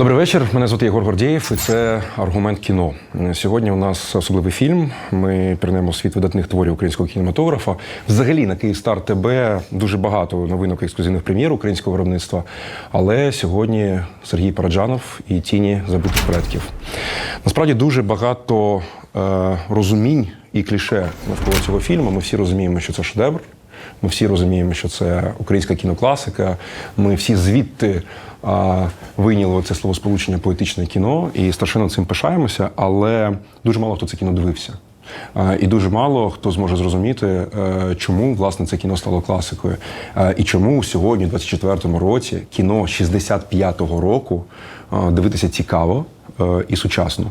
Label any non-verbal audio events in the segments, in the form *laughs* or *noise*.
Добрий вечір. Мене звати Єгор Гордєєв, і це аргумент кіно. Сьогодні у нас особливий фільм. Ми пірнемо світ видатних творів українського кінематографа. Взагалі на Київстар ТБ дуже багато новинок ексклюзивних прем'єр українського виробництва. Але сьогодні Сергій Параджанов і тіні забутих предків. Насправді дуже багато е, розумінь і кліше навколо цього фільму. Ми всі розуміємо, що це шедевр. Ми всі розуміємо, що це українська кінокласика. Ми всі звідти а, вийняли це словосполучення поетичне кіно і страшенно цим пишаємося, але дуже мало хто це кіно дивився. І дуже мало хто зможе зрозуміти, е, чому власне це кіно стало класикою, і чому сьогодні, в 24-му році, кіно 65-го року дивитися цікаво е, і сучасно.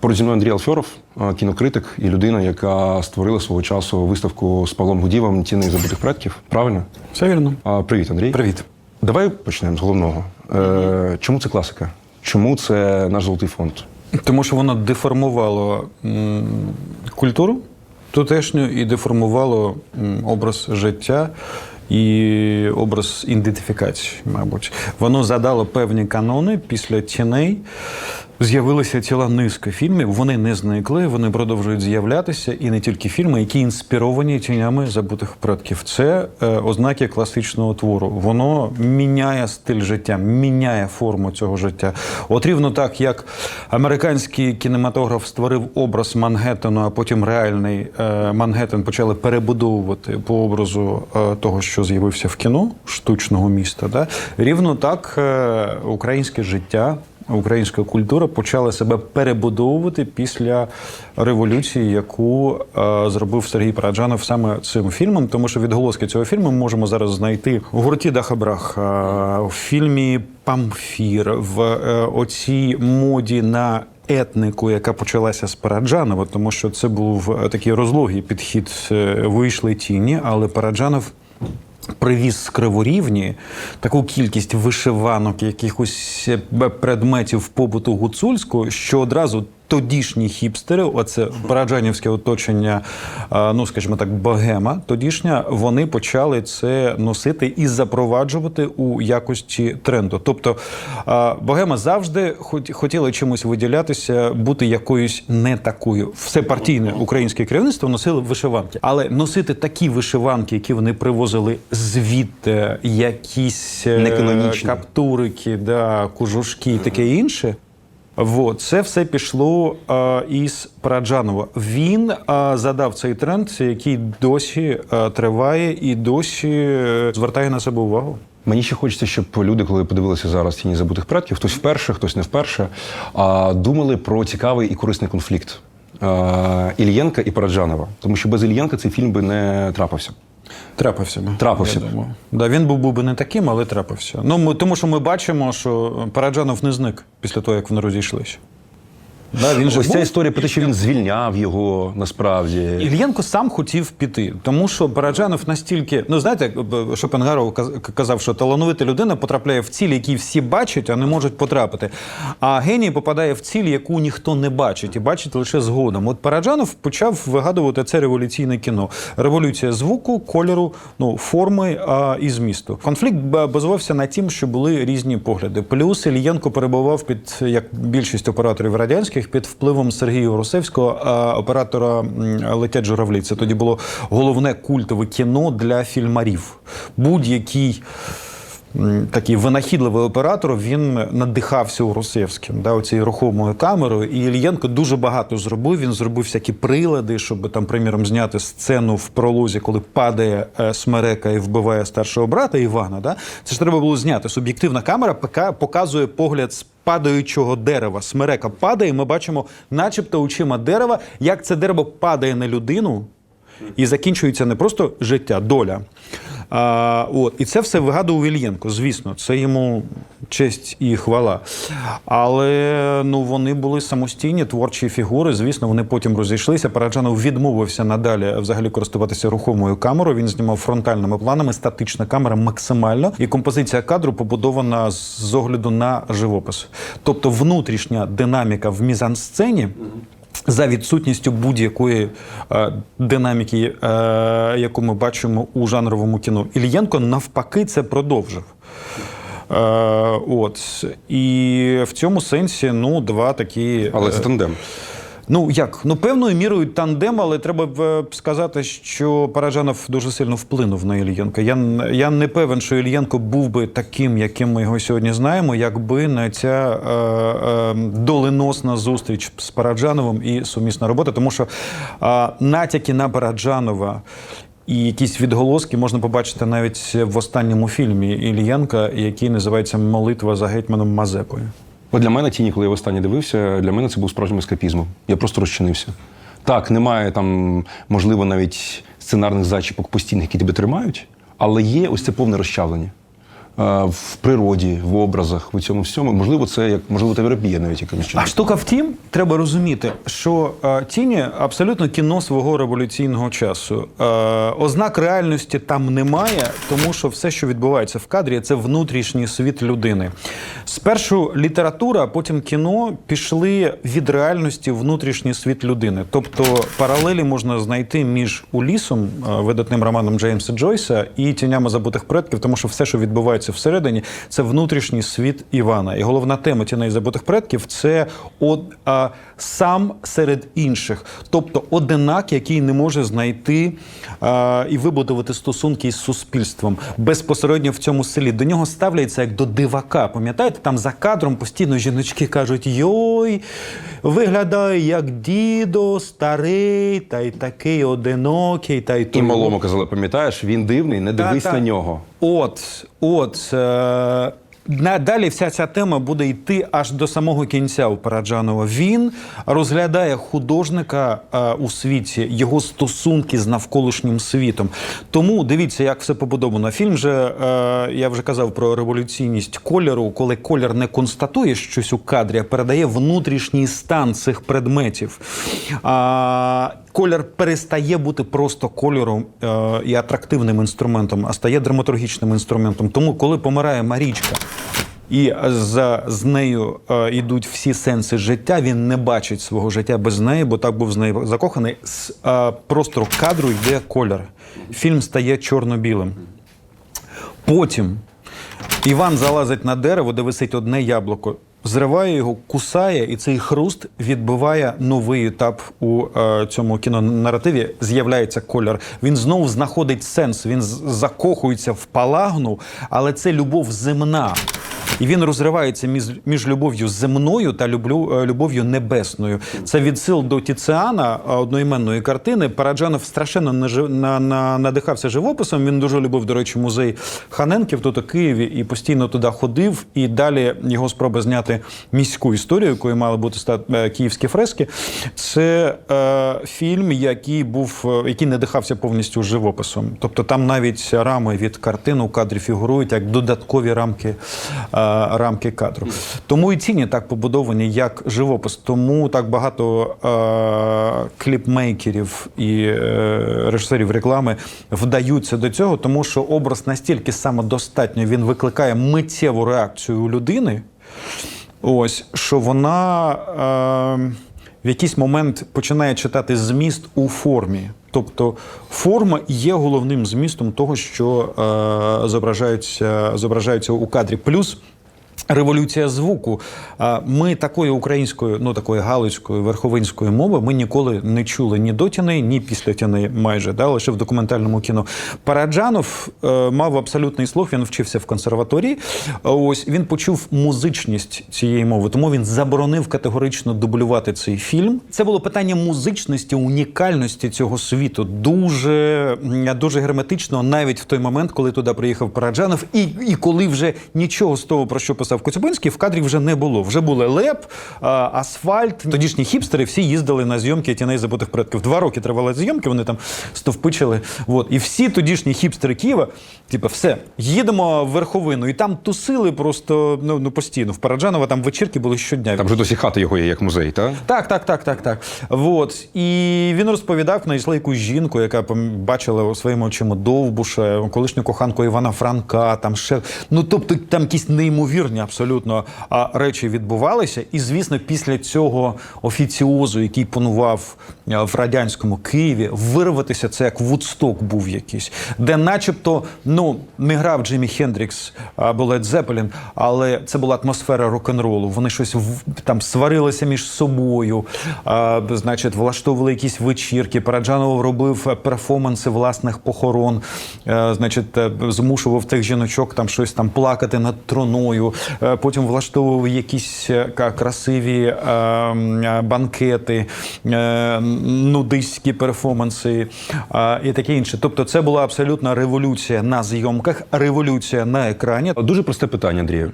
Поруч зі мною Андрій Алфьоров, кінокритик і людина, яка створила свого часу виставку з Павлом Гудівом Тіни забутих предків. Правильно? Все вірно. Привіт, Андрій. Привіт. Давай почнемо з головного. Е, Чому це класика? Чому це наш золотий фонд? Тому що воно деформувало м, культуру тутешню і деформувало м, образ життя і образ ідентифікації, мабуть. Воно задало певні канони після тіней. З'явилася ціла низка фільмів. Вони не зникли, вони продовжують з'являтися, і не тільки фільми, які інспіровані тінями забутих предків. Це е, ознаки класичного твору. Воно міняє стиль життя, міняє форму цього життя. От рівно так, як американський кінематограф створив образ Мангеттену, а потім реальний е, Мангеттен почали перебудовувати по образу е, того, що з'явився в кіно штучного міста. Да? Рівно так е, українське життя. Українська культура почала себе перебудовувати після революції, яку е, зробив Сергій Параджанов саме цим фільмом. Тому що відголоски цього фільму ми можемо зараз знайти у гурті Дахабрах, е, в фільмі Памфір, в е, оцій моді на етнику, яка почалася з Параджанова, тому що це був е, такий розлогий підхід. е, Вийшли тіні, але Параджанов привіз з Криворівні таку кількість вишиванок, якихось предметів побуту гуцульського, що одразу тодішні хіпстери, оце параджанівське оточення, ну скажімо так, богема, тодішня, вони почали це носити і запроваджувати у якості тренду. Тобто богема завжди хот- хотіла чимось виділятися, бути якоюсь не такою. Все партійне українське керівництво носило вишиванки, але носити такі вишиванки, які вони привозили звідти, якісь е, Неканонічні. каптурики, да, кожушки і таке інше. Вот, це все пішло е, із Параджанова. Він е, задав цей тренд, який досі е, триває і досі е, звертає на себе увагу. Мені ще хочеться, щоб люди, коли подивилися зараз тіні забутих предків, хтось вперше, хтось не вперше, а, думали про цікавий і корисний конфлікт а, Ільєнка і Параджанова. Тому що без Ільєнка цей фільм би не трапився. Трапився би. Трапився я б. Да, він був, був би не таким, але трапився. Ну, ми, тому що ми бачимо, що Параджанов не зник після того, як вони розійшлися. Да, він же Ось ця історія про те, що він звільняв його насправді. Ільєнко сам хотів піти, тому що Параджанов настільки, ну знаєте, Шопенгаров каз- казав, що талановита людина потрапляє в ціль, які всі бачать, а не можуть потрапити. А геній попадає в ціль, яку ніхто не бачить, і бачить лише згодом. От Параджанов почав вигадувати це революційне кіно. Революція звуку, кольору, ну форми а, і змісту. Конфлікт базувався на тім, що були різні погляди. Плюс Ільєнко перебував під як більшість операторів радянських під впливом Сергія Русевського, оператора летять журавлі. Це тоді було головне культове кіно для фільмарів. Будь-який. Такий винахідливий оператор він надихався у Русевським, да, оцією рухомою камерою. І Ільєнко дуже багато зробив. Він зробив всякі прилади, щоб там, приміром, зняти сцену в пролозі, коли падає е, смерека і вбиває старшого брата Івана. Да? Це ж треба було зняти. Суб'єктивна камера показує погляд з падаючого дерева. Смерека падає, і ми бачимо, начебто очима дерева, як це дерево падає на людину, і закінчується не просто життя, доля. А, от. І це все вигадував Ільєнко, звісно, це йому честь і хвала. Але ну, вони були самостійні творчі фігури. Звісно, вони потім розійшлися. Параджанов відмовився надалі взагалі користуватися рухомою камерою. Він знімав фронтальними планами, статична камера максимально. І композиція кадру побудована з огляду на живопис. Тобто внутрішня динаміка в мізансцені за відсутністю будь-якої е, динаміки, е, яку ми бачимо у жанровому кіно. Ільєнко навпаки це продовжив. Е, от. І в цьому сенсі, ну, два такі. Але це тандем. Ну як? Ну певною мірою тандем, але треба б е, сказати, що Параджанов дуже сильно вплинув на Ільєнка. Я, я не певен, що Ільєнко був би таким, яким ми його сьогодні знаємо, якби не ця е, е, доленосна зустріч з Параджановим і сумісна робота. Тому що е, натяки на Параджанова. І якісь відголоски можна побачити навіть в останньому фільмі Ільєнка, який називається Молитва за гетьманом Мазепою. От для мене тіні, коли я востаннє дивився, для мене це був справжнім ескапізмом. Я просто розчинився. Так, немає там, можливо, навіть сценарних зачіпок постійних, які тебе тримають, але є ось це повне розчавлення. Е, В природі, в образах, в цьому всьому. Можливо, це як можливо терапія навіть якимось чином. А штука втім, треба розуміти, що е, тіні абсолютно кіно свого революційного часу. Е, ознак реальності там немає, тому що все, що відбувається в кадрі, це внутрішній світ людини. Спершу література, а потім кіно пішли від реальності в внутрішній світ людини. Тобто паралелі можна знайти між Улісом, видатним романом Джеймса Джойса, і тінями забутих предків, тому що все, що відбувається всередині, це внутрішній світ Івана. І головна тема тіней забутих предків це од, сам серед інших, тобто одинак, який не може знайти а, і вибудувати стосунки із суспільством безпосередньо в цьому селі. До нього ставляться як до дивака. Пам'ятаєте, там за кадром постійно жіночки кажуть: Йой, виглядає як дідо, старий, та й такий одинокий, та й І малому казали, пам'ятаєш, він дивний, не дивись Та-та. на нього. От, от. Е- Далі вся ця тема буде йти аж до самого кінця у Параджанова. Він розглядає художника е, у світі, його стосунки з навколишнім світом. Тому дивіться, як все побудовано. Фільм же е, я вже казав про революційність кольору, коли колір не констатує щось у кадрі, а передає внутрішній стан цих предметів. А, колір перестає бути просто кольором е, і атрактивним інструментом, а стає драматургічним інструментом. Тому, коли помирає Марічка. І за з нею е, йдуть всі сенси життя. Він не бачить свого життя без неї, бо так був з нею закоханий. З е, простору кадру йде колір. Фільм стає чорно-білим. Потім Іван залазить на дерево, де висить одне яблуко, зриває його, кусає, і цей хруст відбиває новий етап у е, цьому кінонаративі. З'являється колір. Він знову знаходить сенс. Він закохується в палагну, але це любов земна. І він розривається між, між любов'ю земною та люблю, е, любов'ю небесною. Це відсил до Тіціана е, одноіменної картини. Параджанов страшенно на, на, надихався живописом. Він дуже любив, до речі, музей Ханенків тут у Києві і постійно туди ходив. І далі його спроба зняти міську історію, якою мали бути ста- е, київські фрески. Це е, фільм, який був, який надихався повністю живописом. Тобто там навіть рами від картин у кадрі фігурують як додаткові рамки, е, рамки кадру. Тому і ціні так побудовані, як живопис. Тому так багато е, кліпмейкерів і е, режисерів реклами вдаються до цього, тому що образ настільки самодостатньо він викликає миттєву реакцію у людини. Ось що вона е, в якийсь момент починає читати зміст у формі. Тобто форма є головним змістом того, що е, зображається, зображається у кадрі. Плюс Революція звуку. Ми такої української, ну такої галицької верховинської мови ми ніколи не чули ні до тіней, ні після тіней майже, да, лише в документальному кіно. Параджанов е, мав абсолютний слух, він вчився в консерваторії. Ось він почув музичність цієї мови, тому він заборонив категорично дублювати цей фільм. Це було питання музичності, унікальності цього світу. Дуже, дуже герметично, навіть в той момент, коли туди приїхав Параджанов, і, і коли вже нічого з того, про що писав Коцюбинський, в кадрі вже не було. Вже були леп, асфальт. Тодішні хіпстери всі їздили на зйомки тіней забутих предків. Два роки тривали зйомки, вони там стовпичили. От. І всі тодішні хіпстери Києва, типу, все, їдемо в верховину. І там тусили просто ну, ну постійно. В Параджанова там вечірки були щодня. Там вже досі хата його є як музей, так? Так, так, так, так, так. Вот. І він розповідав, знайшла якусь жінку, яка бачила своїми очима Довбуша, колишню коханку Івана Франка, там ще. Ну, тобто, там якісь неймовірні, абсолютно а, речі відбувалися. І, звісно, після цього офіціозу, який панував в радянському Києві, вирватися це як Вудсток був якийсь, де, начебто, ну не грав Джиммі Хендрікс або Лед Зеппелін, але це була атмосфера рок-н-ролу. Вони щось там сварилися між собою, а, значить, влаштовували якісь вечірки. Параджанов робив перформанси власних похорон, е, значить, е, змушував тих жіночок там щось там плакати над троною. Е, Потім влаштовував якісь е, красиві е, банкети, нудистські перформанси і таке інше. Тобто, це була абсолютна революція на зйомках, революція на екрані. Дуже просте питання, Андрію.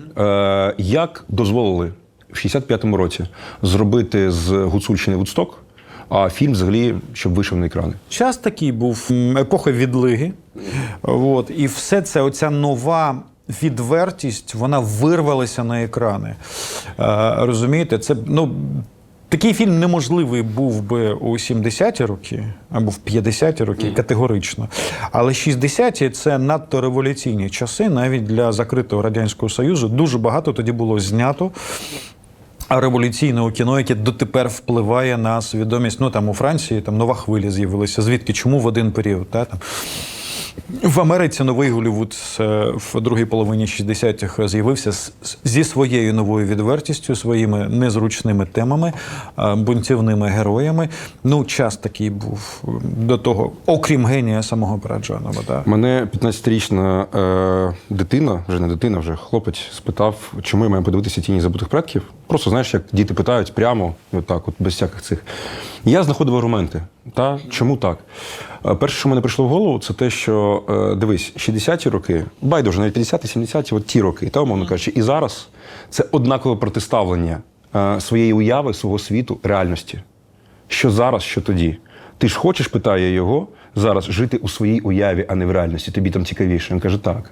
Як дозволили в 65-му році зробити з Гуцульщини Вудсток, а фільм взагалі, щоб вийшов на екрани? Час такий був епоха відлиги. От, і все це, оця нова. Відвертість, вона вирвалася на екрани. Е, розумієте, це ну. Такий фільм неможливий був би у 70-ті роки або в 50-ті роки, категорично. Але 60-ті – це надто революційні часи, навіть для закритого радянського союзу. Дуже багато тоді було знято революційного кіно, яке дотепер впливає на свідомість. Ну там у Франції там нова хвиля з'явилася. Звідки? Чому в один період? Та, там. В Америці новий Голлівуд е, в другій половині 60-х з'явився зі своєю новою відвертістю, своїми незручними темами, е, бунтівними героями. Ну, час такий був до того, окрім генія самого Параджанова. Да. Мене 15-річна е, дитина, вже не дитина, вже хлопець, спитав, чому я маю подивитися тіні забутих предків. Просто знаєш, як діти питають прямо, отак, от без всяких цих. Я знаходив аргументи. Та чому так? Е, Перше, що мене прийшло в голову, це те, що е, дивись, 60-ті роки, байдуже, навіть 50-ті, 70-ті, от ті роки, та умовно кажучи, і зараз це однакове протиставлення е, своєї уяви, свого світу, реальності. Що зараз, що тоді? Ти ж хочеш, питає його, зараз жити у своїй уяві, а не в реальності. Тобі там цікавіше. Він каже, так.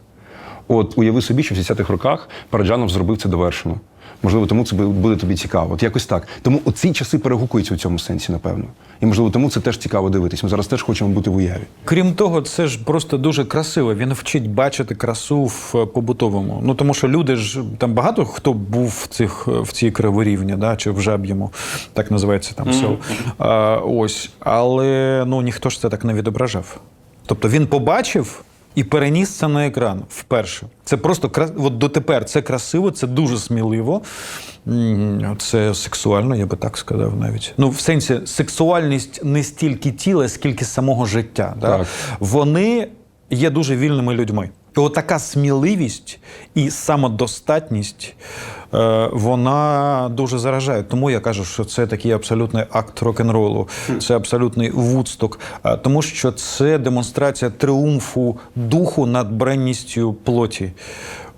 От уяви собі, що в 60-х роках Параджанов зробив це довершено. Можливо, тому це буде тобі цікаво. От якось так. Тому ці часи перегукуються у цьому сенсі, напевно. І можливо, тому це теж цікаво дивитись. Ми зараз теж хочемо бути в уяві. Крім того, це ж просто дуже красиво. Він вчить бачити красу в е, побутовому. Ну тому що люди ж там багато хто був в цих в цій криворівні, да, чи в жаб'єму, так називається там село. А, ось, але ну ніхто ж це так не відображав. Тобто він побачив. І переніс це на екран вперше. Це просто от дотепер це красиво, це дуже сміливо. Це сексуально, я би так сказав навіть. Ну, в сенсі, сексуальність не стільки тіла, скільки самого життя. Да? Так. Вони є дуже вільними людьми. І Отака сміливість і самодостатність, вона дуже заражає. Тому я кажу, що це такий абсолютний акт рок-н-ролу, це абсолютний вудсток, е, тому що це демонстрація тріумфу духу над бренністю плоті.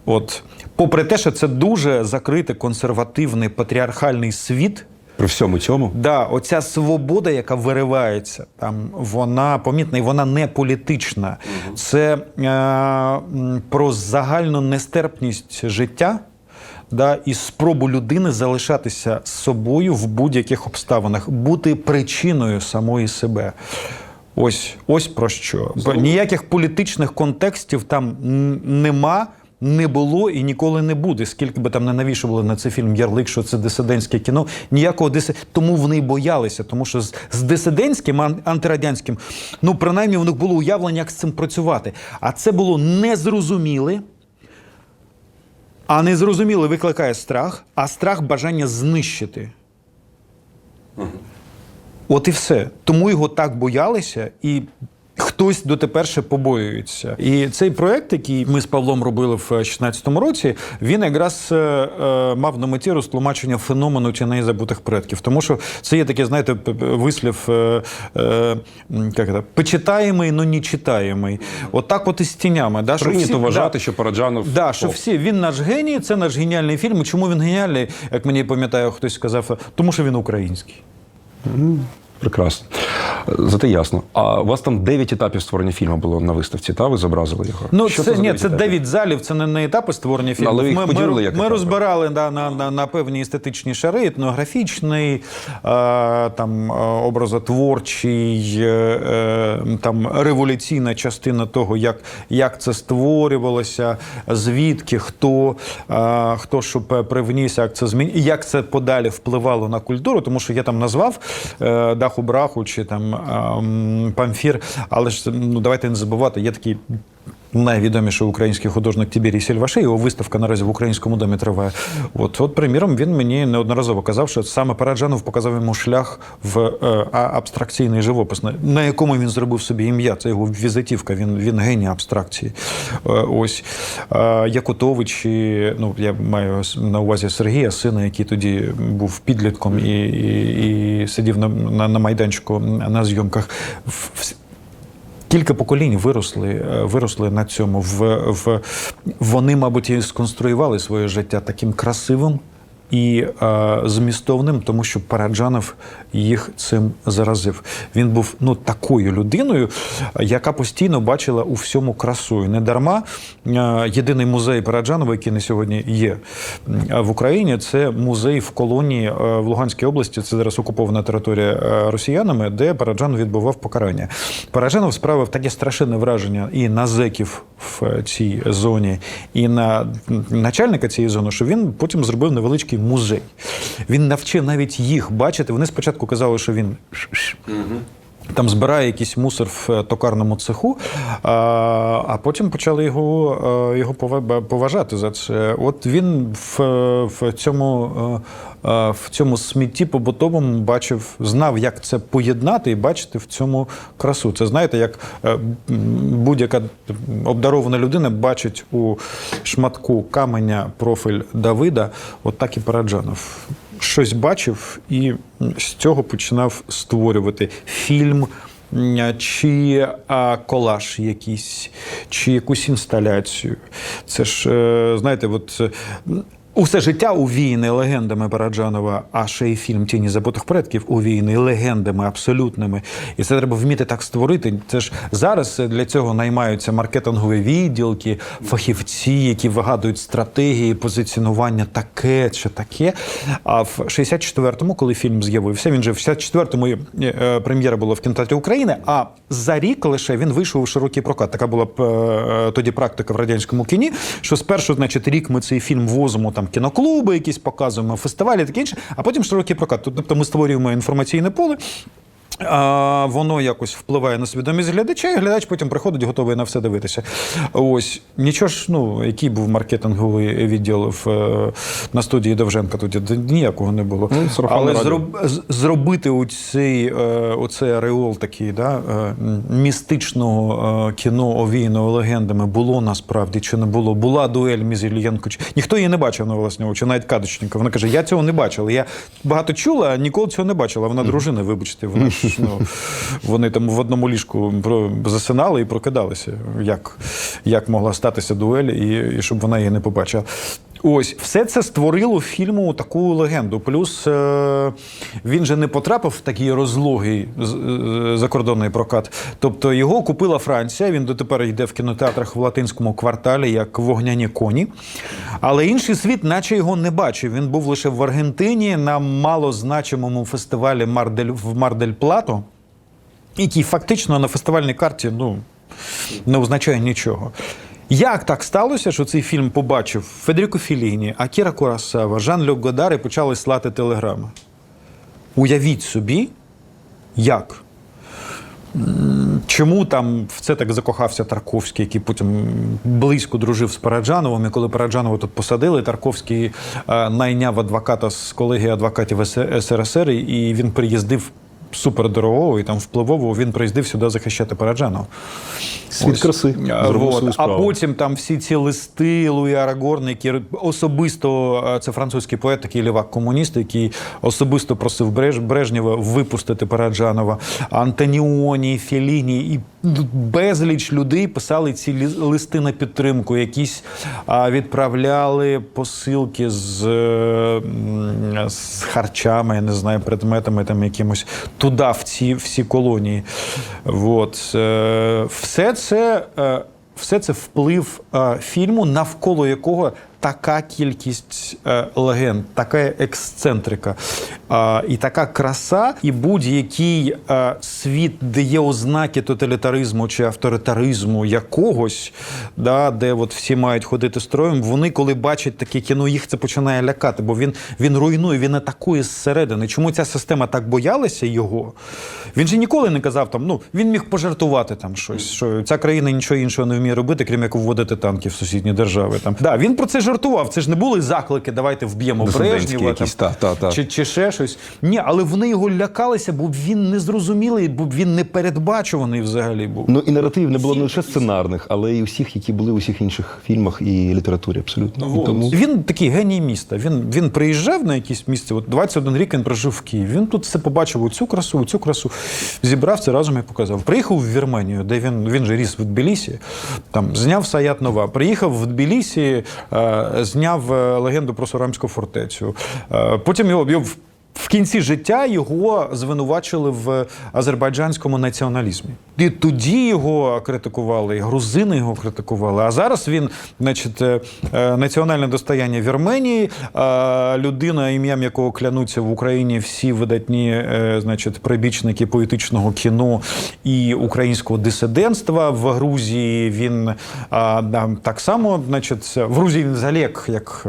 От, попри те, що це дуже закритий консервативний патріархальний світ. При всьому цьому Да, оця свобода, яка виривається, там вона помітна і вона не політична. Це е, про загальну нестерпність життя. Да, і спробу людини залишатися собою в будь-яких обставинах, бути причиною самої себе. Ось, ось про що. Бо ніяких політичних контекстів там нема, не було і ніколи не буде. Скільки би там не навішували на цей фільм Ярлик, що це дисидентське кіно. Ніякого диси... Тому вони й боялися, тому що з, з дисидентським ан- антирадянським, ну принаймні у них було уявлення, як з цим працювати. А це було незрозуміле. А незрозуміле викликає страх, а страх бажання знищити. От і все. Тому його так боялися, і хтось дотепер ще побоюється. І цей проект, який ми з Павлом робили в 2016 році, він якраз е, е, мав на меті розтлумачення феномену тіней забутих предків. Тому що це є таке, знаєте, вислів е, е, як це, почитаємий, но не читаємий. Отак от і з тінями. Да, що прийнято всі- вважати, да, що Параджанов Да, що всі він наш геній, це наш геніальний фільм. І Чому він геніальний? Як мені пам'ятаю, хтось сказав, тому що він український. Прекрасно. Зате ясно. А у вас там 9 етапів створення фільму було на виставці, та ви зобразили його? Ну, Що це, за ні, 9 це 9 залів, це не, не етапи створення фільму. Але ви їх ми, поділили ми, як ми розбирали да, на, на, на певні естетичні шари, етнографічний, е, там, е, образотворчий, е, е, там, революційна частина того, як, як це створювалося, звідки, хто, е, хто що привніс, як це змін... як це подалі впливало на культуру, тому що я там назвав е, Даху Браху чи там ем, Памфір, але ж ну, давайте не забувати, є такий найвідоміший український художник Тібірій Сільваши. Його виставка наразі в українському домі триває. От, от, приміром, він мені неодноразово казав, що саме Параджанов показав йому шлях в е, абстракційний живопис, на, на якому він зробив собі ім'я. Це його візитівка. Він, він геній абстракції. Е, ось е, Якутович, і, ну я маю на увазі Сергія, сина, який тоді був підлітком і, і, і сидів на, на, на майданчику на зйомках. Кілька поколінь виросли, е, виросли на цьому. В, в, вони, мабуть, і сконструювали своє життя таким красивим і е, змістовним, тому що Параджанов їх цим заразив. Він був ну, такою людиною, яка постійно бачила у всьому красу. І не дарма е, єдиний музей Параджанова, який на сьогодні є в Україні, це музей в колонії е, в Луганській області. Це зараз окупована територія е, росіянами, де Параджанов відбував покарання. Параджанов справив таке страшенне враження і на зеків в цій зоні, і на начальника цієї зони, що він потім зробив невеличкий музей. Він навчив навіть їх бачити. Вони спочатку казали, що він. Там збирає якийсь мусор в е, токарному цеху, а, а потім почали його, е, його поважати за це. От він в, в цьому. е, е, В цьому смітті побутовому бачив, знав, як це поєднати і бачити в цьому красу. Це знаєте, як е, будь-яка обдарована людина бачить у шматку каменя профіль Давида, от так і Параджанов щось бачив і з цього починав створювати фільм. Чи а, колаж якийсь, чи якусь інсталяцію. Це ж, е, знаєте, от усе життя увіяне легендами Параджанова, а ще й фільм Тіні забутих предків увіяний легендами абсолютними. І це треба вміти так створити. Це ж зараз для цього наймаються маркетингові відділки, фахівці, які вигадують стратегії, позиціонування таке чи таке. А в 64-му, коли фільм з'явився, він же в 64-му е, прем'єра була в кінотеатрі України. А за рік лише він вийшов у широкий прокат. Така була е, тоді практика в радянському кіні. Що спершу, значить, рік ми цей фільм возимо там кіноклуби, якісь показуємо, фестивалі, таке інше, а потім широкий прокат. Тобто ми створюємо інформаційне поле. А, воно якось впливає на свідомість глядача, і глядач потім приходить, готовий на все дивитися. Ось нічого ж, ну який був маркетинговий відділ в е, на студії Довженка тоді ніякого не було. Ну, Але зроб, зробити оцей, е, оцей ареол такий, да, е, містичного е, кіно, овіяного легендами, було насправді чи не було. Була дуель між Ільєнко. чи- Ніхто її не бачив на власні очі, навіть Кадочника. Вона каже: я цього не бачила. Я багато чула, а ніколи цього не бачила. Вона дружина, вибачте, вона *laughs* ну, вони там в одному ліжку засинали і прокидалися. Як, як могла статися дуель, і, і щоб вона її не побачила. Ось все це створило фільму таку легенду. Плюс е, він же не потрапив в такий розлогий е, закордонний прокат. Тобто його купила Франція. Він дотепер йде в кінотеатрах в латинському кварталі як вогняні коні. Але інший світ, наче його не бачив. Він був лише в Аргентині на малозначимому фестивалі Мардель в Мардель Плато, який фактично на фестивальній карті ну, не означає нічого. Як так сталося, що цей фільм побачив Федеріко Філіні, Акіра Курасава, Жан-Люк Годар і почали слати телеграми? Уявіть собі, як? Чому там в це так закохався Тарковський, який потім близько дружив з Параджановим, і коли Параджанова тут посадили, Тарковський е, найняв адвоката з колегії адвокатів СРСР, і він приїздив супердорогого і там впливового, він приїздив сюди захищати Параджанова. Світ краси. А, вот. а потім там всі ці листи Луї Арагорн, які особисто е, це французький поет, такий лівак комуніст, який особисто просив Бреж, Брежнєва випустити Параджанова, Антоніоні, Феліні і безліч людей писали ці листи на підтримку. Якісь відправляли посилки з, е, з харчами, я не знаю, предметами там якимось туди, в ці всі колонії. От. Е, Все це. е, Все це вплив е, фільму, навколо якого така кількість е, легенд, така ексцентрика е, і така краса, і будь-який е, світ, де є ознаки тоталітаризму чи авторитаризму якогось, да, де от всі мають ходити строєм, вони, коли бачать таке кіно, їх це починає лякати, бо він, він руйнує, він атакує зсередини. Чому ця система так боялася його? Він же ніколи не казав там, ну він міг пожартувати там щось, що ця країна нічого іншого не вміє робити, крім як вводити танки в сусідні держави. Там да, він про це жартував. Це ж не були заклики, давайте вб'ємо Брежнєва. якісь, там, та, та, та. Чи, чи ще щось. Ні, але вони його лякалися, бо він незрозумілий, бо він не передбачуваний взагалі був. Ну і наратив не було не лише сценарних, але й усіх, які були у всіх інших фільмах і літературі, абсолютно. І Тому Він такий геній міста. Він, він приїжджав на якесь місце. От 21 рік він прожив в Києві. Він тут все побачив оцю красу, оцю красу. Зібрав це разом і показав. Приїхав в Вірменію, де він, він же ріс в Тбілісі, там зняв Саят Нова. Приїхав в Тбілісі, е, зняв е, легенду про Сурамську фортецю. Е, потім його, його в- кінці життя його звинувачили в азербайджанському націоналізмі. І тоді його критикували, і грузини його критикували. А зараз він, значить, е, е, національне достояння Вірменії, е, людина, ім'ям якого клянуться в Україні всі видатні, значить, прибічники поетичного кіно і українського дисидентства. В Грузії він так само, значить, в Грузії він взагалі як,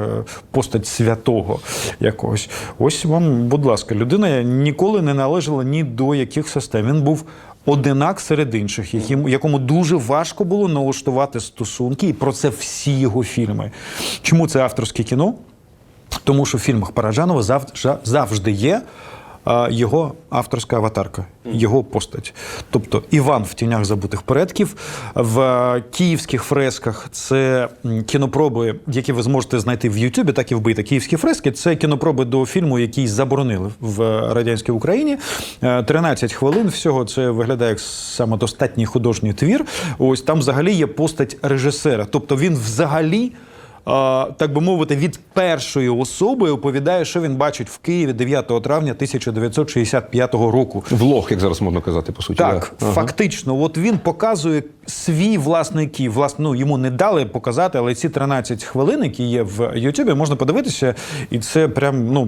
постать святого якогось. Ось вам, будь ласка, людина ніколи не належала ні до яких систем. Він був одинак серед інших, яким, якому дуже важко було налаштувати стосунки, і про це всі його фільми. Чому це авторське кіно? Тому що в фільмах Параджанова завжди, є його авторська аватарка, його постать. Тобто Іван в тінях забутих предків. В е, київських фресках це кінопроби, які ви зможете знайти в Ютубі, так і вбити. Київські фрески це кінопроби до фільму, який заборонили в радянській Україні. Е, 13 хвилин всього це виглядає як самодостатній художній твір. Ось там взагалі є постать режисера. Тобто він взагалі так би мовити, від першої особи оповідає, що він бачить в Києві 9 травня 1965 року. влог, як зараз можна казати, по суті. Так. Ага. фактично, от він показує свій власний Київ. Власне, ну йому не дали показати, але ці 13 хвилин, які є в Ютубі, можна подивитися. І це прям ну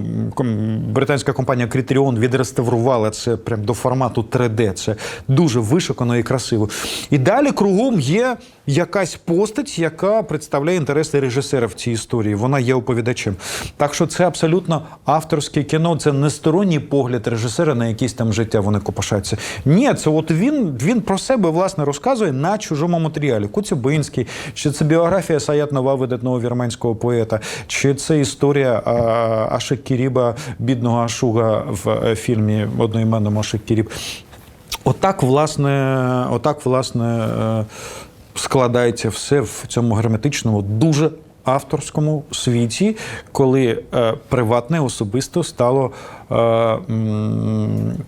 британська компанія Criterion відреставрувала це прям до формату 3D. Це дуже вишукано і красиво. І далі кругом є якась постать, яка представляє інтереси режисера в цій історії. Вона є оповідачем. Так що це абсолютно авторське кіно, це не сторонній погляд режисера на якісь там життя вони копошаться. Ні, це от він, він про себе власне розказує на чужому матеріалі. Коцюбинський, чи це біографія Саят Нова, видатного вірменського поета, чи це історія Ашик Кіріба, бідного Ашуга в е, фільмі одноіменному Ашик Кіріб. Отак, власне, отак, власне, е, складається все в цьому герметичному, дуже авторському світі, коли е, приватне особисто стало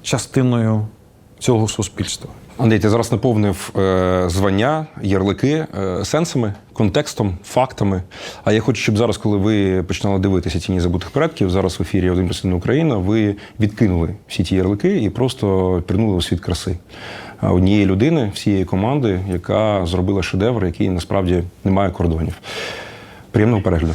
частиною цього суспільства. Андрій, ти зараз наповнив е, звання, ярлики е, сенсами, контекстом, фактами. А я хочу, щоб зараз, коли ви починали дивитися тіні забутих предків, зараз в ефірі Один плюс Україна, ви відкинули всі ті ярлики і просто пірнули у світ краси однієї людини, всієї команди, яка зробила шедевр, який насправді не має кордонів. Приємного перегляду.